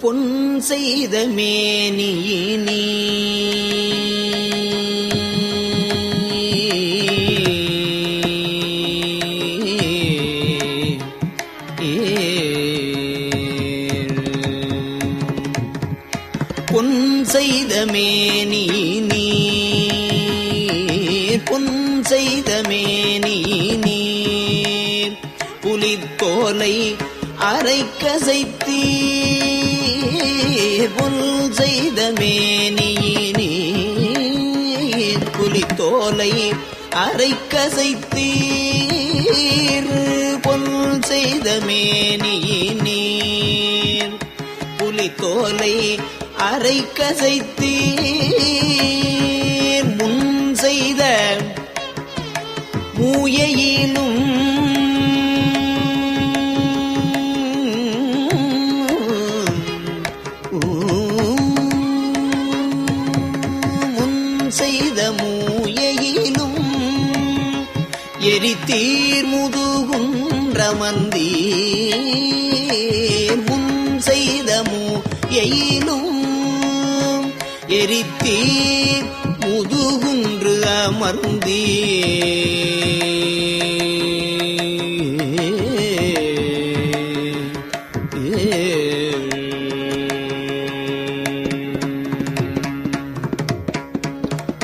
பொன் செய்த மேனியினி. புலித்தோலை அரைக்கசைத்தீர். பொன் செய்த மேனியினீர் நீர். புலித்தோலை அரை முன் செய்த மூயையினும்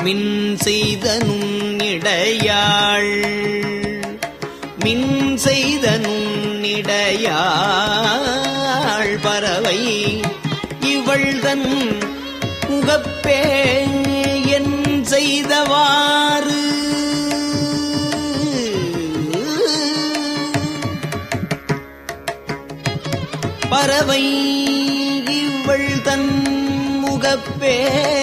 மின் செய்தனும் இடையாள். மின் செய்தனும் இடையாள். பறவை இவள் தன் முகப்பே என் செய்தவாறு. பறவை இவள் தன் முகப்பே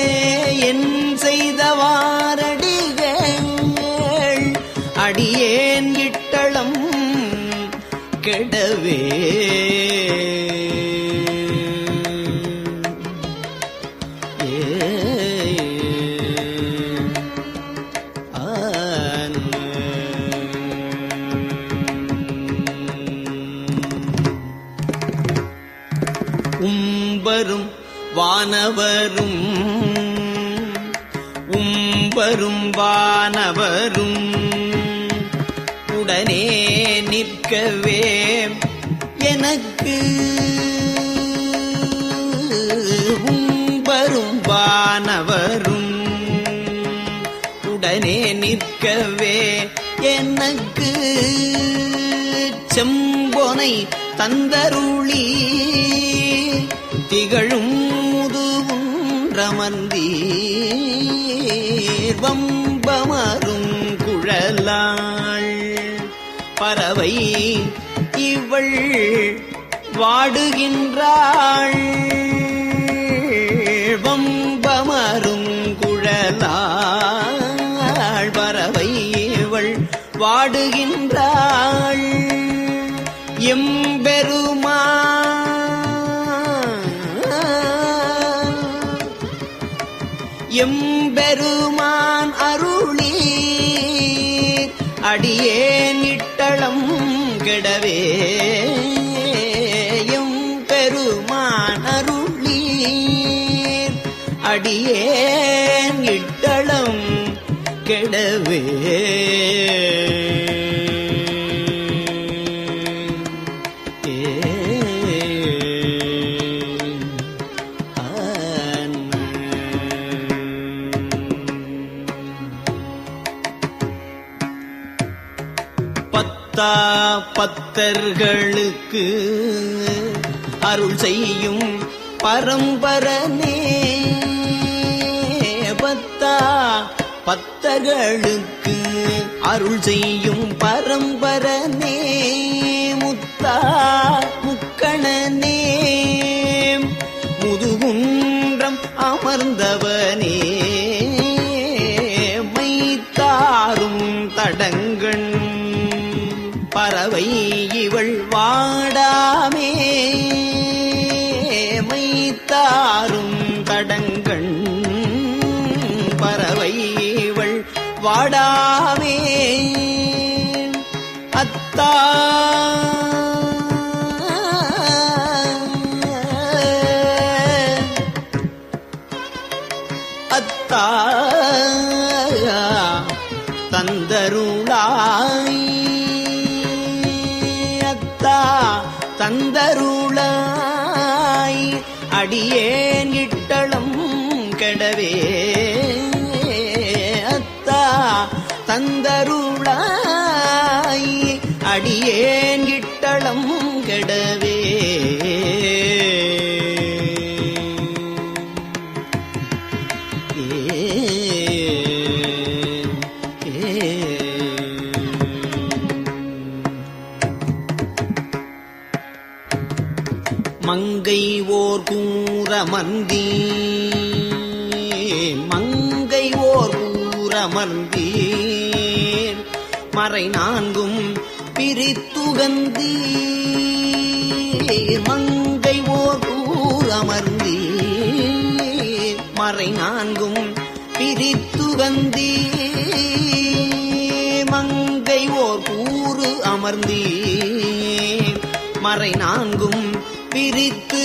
வானவரும் உடனே நிற்கவே எனக்கு உம்பரும் வானவரும் உடனே நிற்கவே எனக்கு செம்பொனை தந்தருளி. திகழும் முதுவும் ரமந்தீ வம்பமரும் குழலாள் பறவை இவள் வாடுகின்றாள். வம்பமரும் குழலாள் பறவை இவள் வாடுகின்றாள். எம்பெருமா எம்பெருமா கெடவே. பத்தா பத்தர்களுக்கு அருள் செய்யும் பரம்பரனே. பத்தர்களுக்கு அருள் செய்யும் பரம்பரனே முத்தா முக்கணனே. முதுகுன்றம் அமர்ந்தவனே மைத்தாரும் தடங்கண் பறவை இவள் வா அத்தா தந்தருளாய். அத்தா தந்தருளாய். அடியே கூறமர்ந்தீ மங்கை ஓர் கூறமர்ந்தீர் மறை நான்கும் பிரித்துகந்தீர். மங்கை ஓர் கூறமர்ந்தீர் மறை நான்கும் பிரித்துகந்தீர். மங்கை ஓர் கூறு அமர்ந்தீர். மறை நான்கும் பிரித்து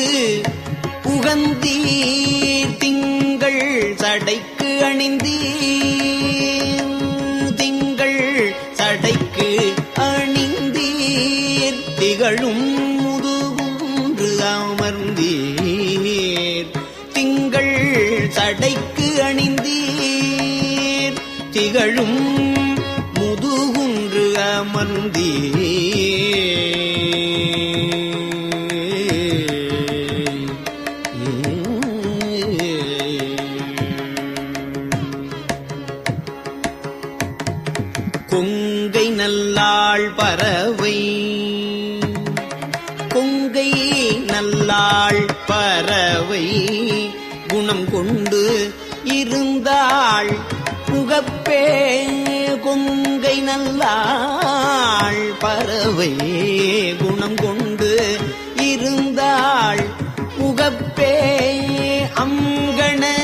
புகந்தீர் திங்கள் சடைக்கு அணிந்தீர். நல்லாள் பறவை குணம் கொண்டு இருந்தாள். புகப்பே கொங்கை நல்லாள் பறவை குணம் கொண்டு இருந்தாள். புகப்பே அங்கன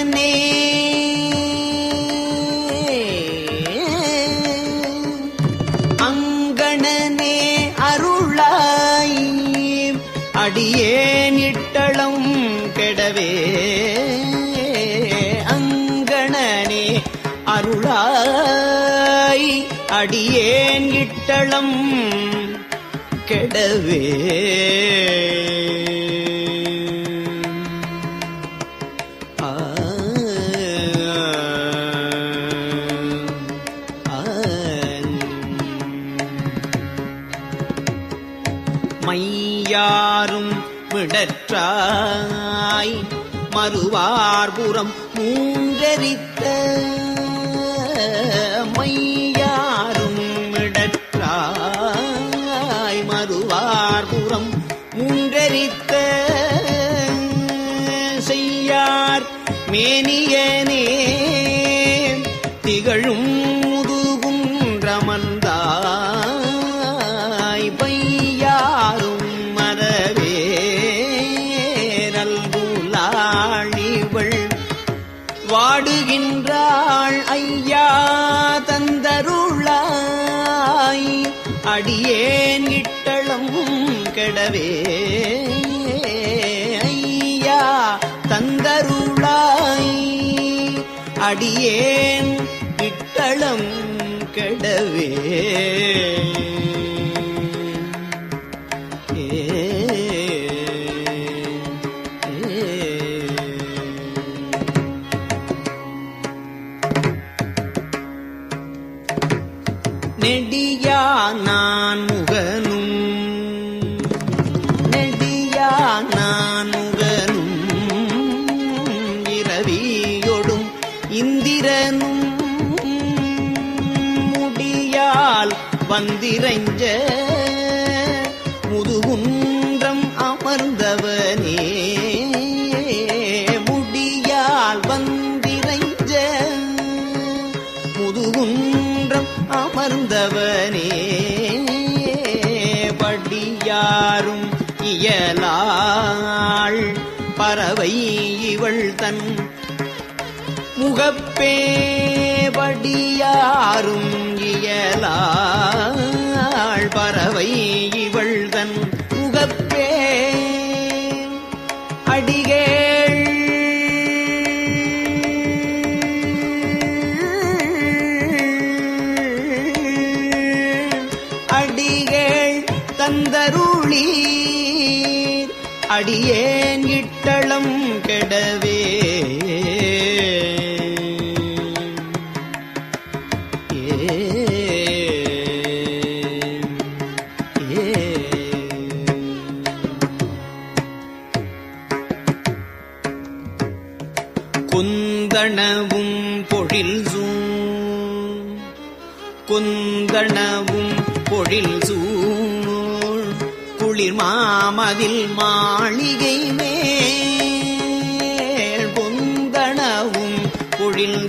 அடியேன் கெடவே. மையாரும் விடற்றாய் மறுவார்புறம் மூன்றரித்த மூன்றரித்த செய்யார் மேனியனே. திகழும் முதுகும் ரமந்தாய் பையாரும் மரவே. நல்குலாழிவள் வாடுகின்றாள் ஐயா தந்தருளாய். அடியேன் இட்டளம் கெடவே. அடியேன் இட்டளம் கெடவே. நெடியா நான் முகனும் நெடியா நான் இந்திரனும் முடியால் வந்திரஞ்ச பேவடியாரும் இயலாள் பறவை இவள்தன் முகப்பே அடிகேள். அடிகேள் தந்தருளீர். அடியேன் இட்டளம் கெடவே. மதில் மாளிகை மேல் பொந்தனவும் பொழில்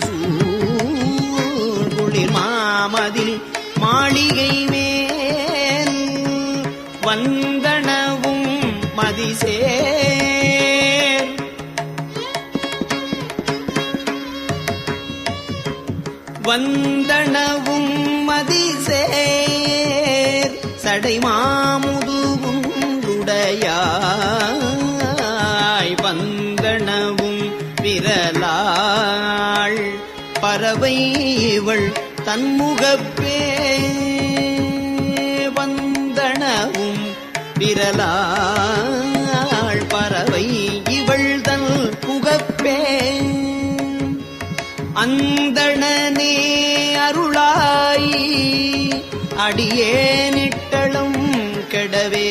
நிழலாள் பறவை இவள் தன் முகப்பே அந்தணனே அருளாய் அடியேனிட்டளும் கெடவே.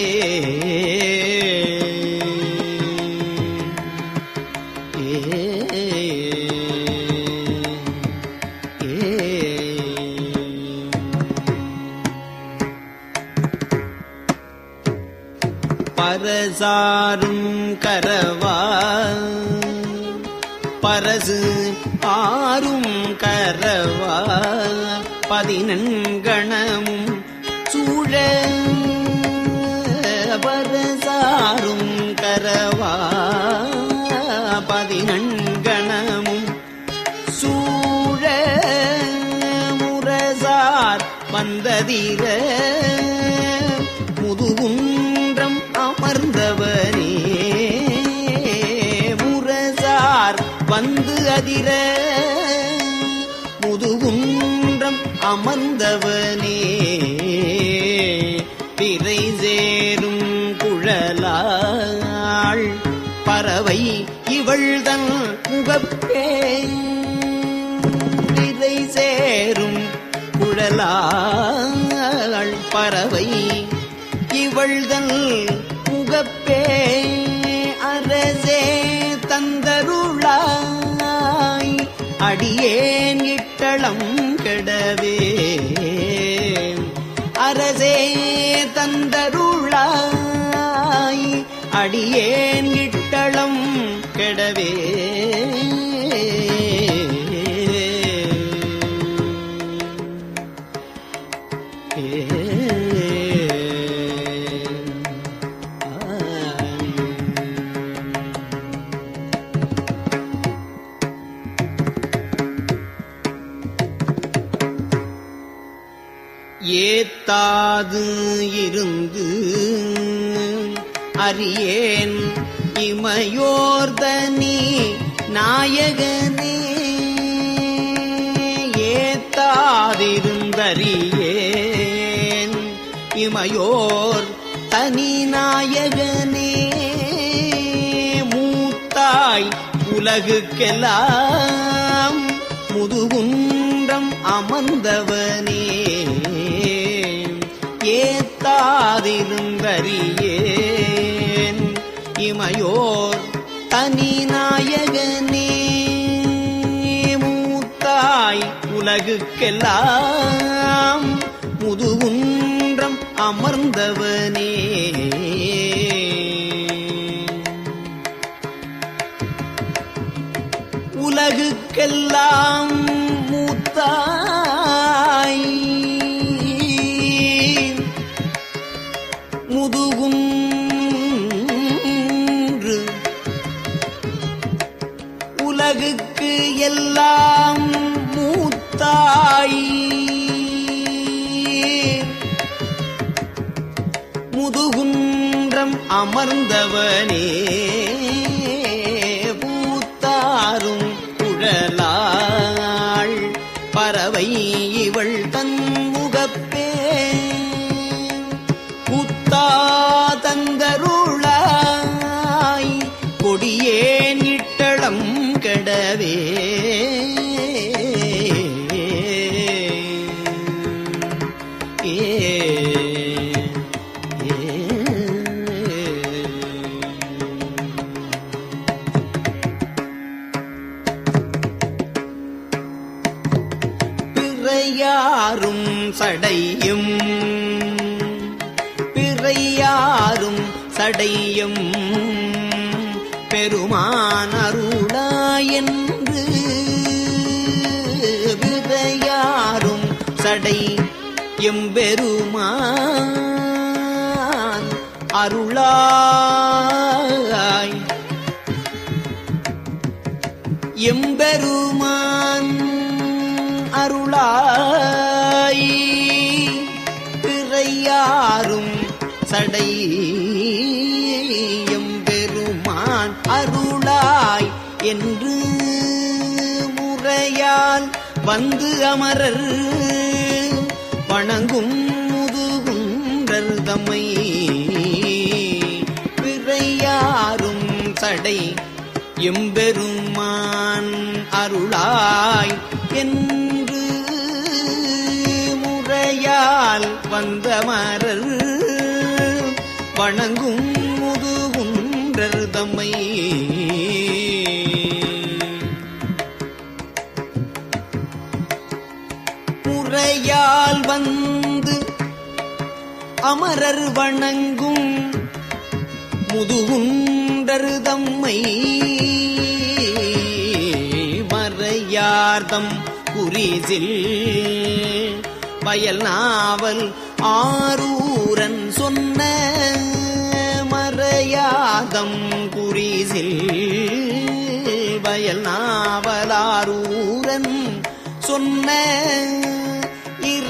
சாரும் கரவா பரசு ஆறும் கரவா பதினெண்கணமும் சூழ பரசாரும் கரவா பதினெண்கணமும் சூழ முரசார் வந்ததிர. முதுகும் வந்து அதிர முதுகுன்றம் அமர்ந்தவனே. பிறை சேரும் குழலாள் பறவை இவள்தன் முகப்பே பிறை சேரும் குழலாள் பறவை இவள்தன் முகப்பே அடியேன் இட்டளம் கெடவே? அரசே தந்தருளாய் அடியேன் இட்டளம் கெடவே? அறியேன். இமையோர்தனி நாயகனே ஏத்தாதிருந்தறியேன். இமையோர் தனி நாயகனே மூத்தாய் உலகுக்கெல்லாம் முதுகுன்றம் அமர்ந்தவனே. ஏத்தாதிருந்தறியேன். இமையோர் தனி நாயகனே மூத்தாய் உலகுக்கெல்லாம் முதுகுன்றம் அமர்ந்தவனே. உலகுக்கெல்லாம் பிறையாரும் சடையும் பிறையாரும் சடையும் பெருமா எம்பெருமான் அருளாய். எம்பெருமான் அருளாய். பிறையாரும் சடை. எம்பெருமான் அருளாய் என்று முறையால் வந்து அமரர். வணங்கும் முதுகுன்றர் தம்மை பிறையாரும் சடை எம்பெருமான் அருளாய் என்று முறையால் வந்த மரர் வணங்கும் முதுகுன்றர் தம்மை மலையால் வந்து அமரர் வணங்கும் முதுகுண்டருதம்மை மறையார்தம் குறிசில் வயல் நாவல் ஆரூரன் சொன்ன மறையாதம் குறிசில் வயல் நாவலாரூரன் சொன்ன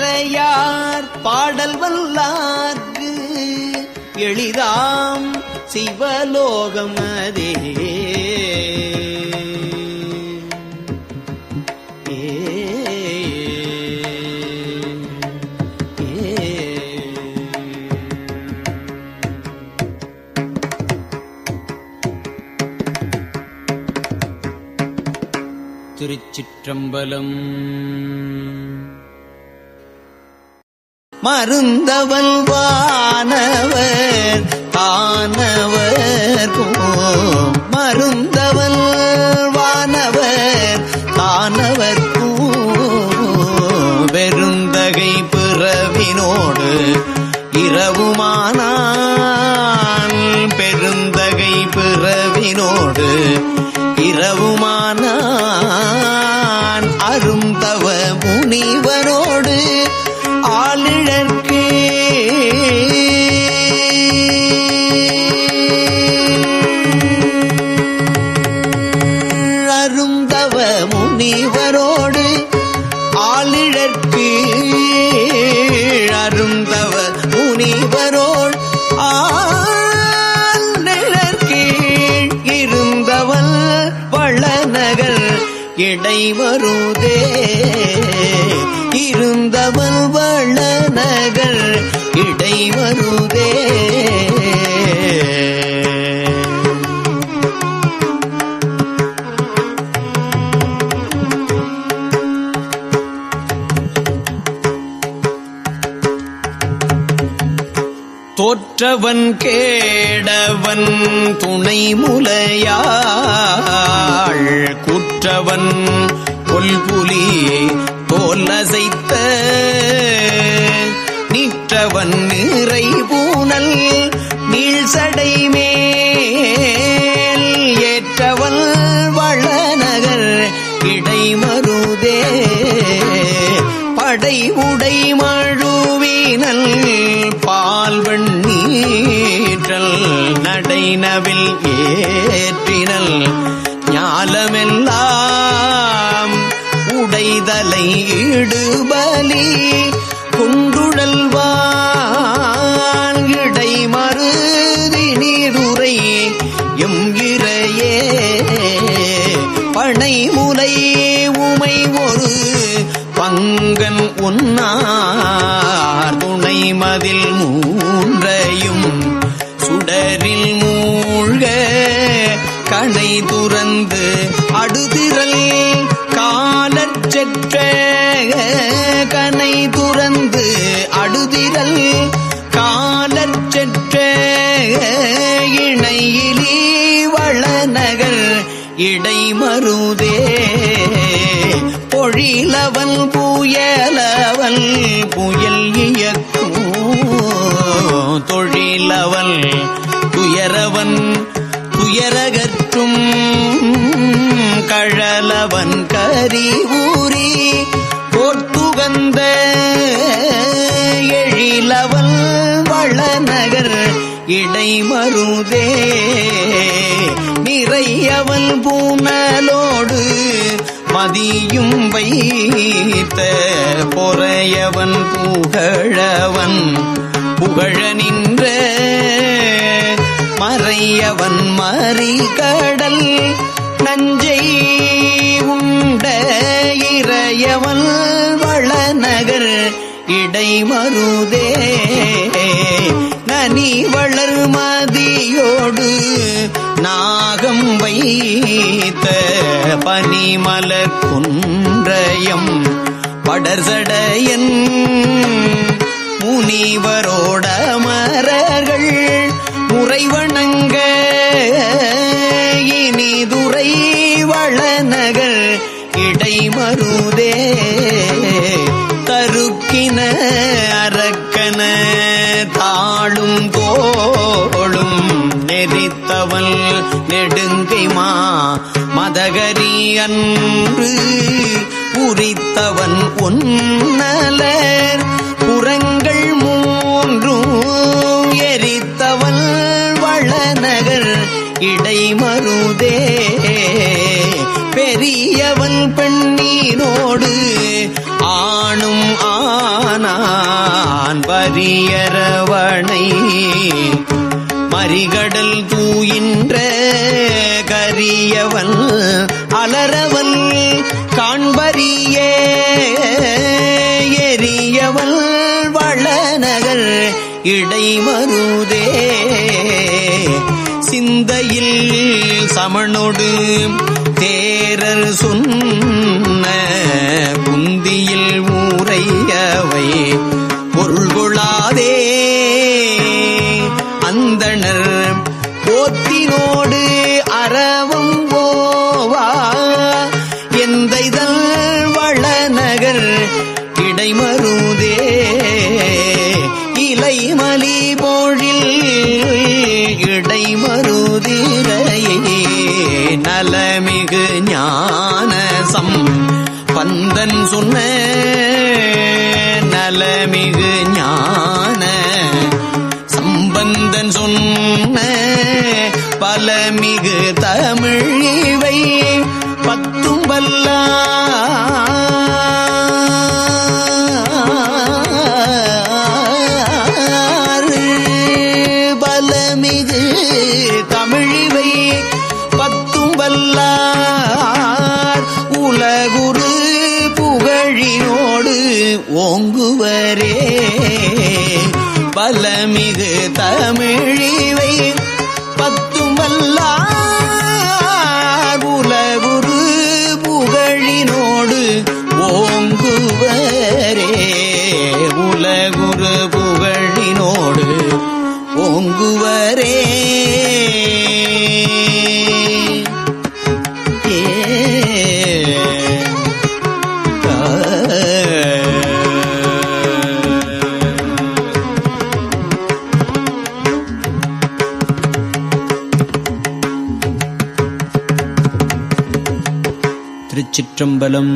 இறையார் பாடல் வல்லார்க்கு எளிதாம் சிவலோகம் அதே. திருச்சிற்றம்பலம் மருந்தவல் வானவர் தானவர் மருந்தவல் வானவர் தானவர் பெருந்தகை பிறவினோடு இரவுமானான் பெருந்தகை பிறவினோடு இரவுமானான் இடைவருதே தோற்றவன் கேடவன் துணை முலையாள். குற்றவன் கொல்புலி தோல் அசைத்த நிற்றவன் நிறை பூனல் நீழ்சடை மேல். ஏற்றவன் வளநகர் இடைமருதே படை உடை நினவில் ஏற்றினல் ஞாலமெல்லாம் உடைதலை இடுபலி குண்டுழல்வான் இடை மருதி நீருரை எம் இறையே பனை முலை உமை ஒரு பங்கன் உன்னார் துணை மதில் மூன்றையும் சுடரில் மூ கணை துறந்து அடுதிரல் காலச்செற்ற கணை துறந்து அடுதிரல் காலச்செற்ற இணையிலி வளநகர் இடைமருதே. பொழிலவன் புயலவன் புயல் இயக்கும் தொழிலவன் துயரவன் துயர கழலவன் கரி ஊரி போர்த்துகந்த எழிலவல் வளநகர் இடைமருதே. நிறையவன் பூனலோடு மதியும் வைத்த பொறையவன் புகழவன் புகழ நின்ற மறையவன் மறிகடல் நஞ்சை உண்ட இறையவன் வளநகர் இடைமருதே. நனி வளர் மதியோடு நாகம் வைத்த பனிமலர் குன்றயம் படர்சடையன் முனிவரோட மரர்கள் முறைவணங்க இனிதுரை வளநகர் இடைமருதே தருக்கின அரக்கன தாழும் தோளும் நெறித்தவள் நெடுங்கைமா மதகரி அன்று உரித்தவன் ஒன்னலே இடைமருதே பெரியவன் பெண்ணீரோடு ஆணும் ஆனான் பரியரவணை மறிகடல் தூயின்ற கரியவன் அலரவன் காண்பரியே எரியவள் வளநகர் இடைமருதே. சிந்தையில் சமணொடு தேரர் சொன்ன குந்தியில் ஊரையவை பொருள்கொள்ளாதே. அந்தனர் போத்தினோடு அறவும் போவா. எந்த இதழ் வளநகர் இடைமருதே. ஓங்குவரே. பலமிகு தமிழிவை திருச்சிற்றம்பலம்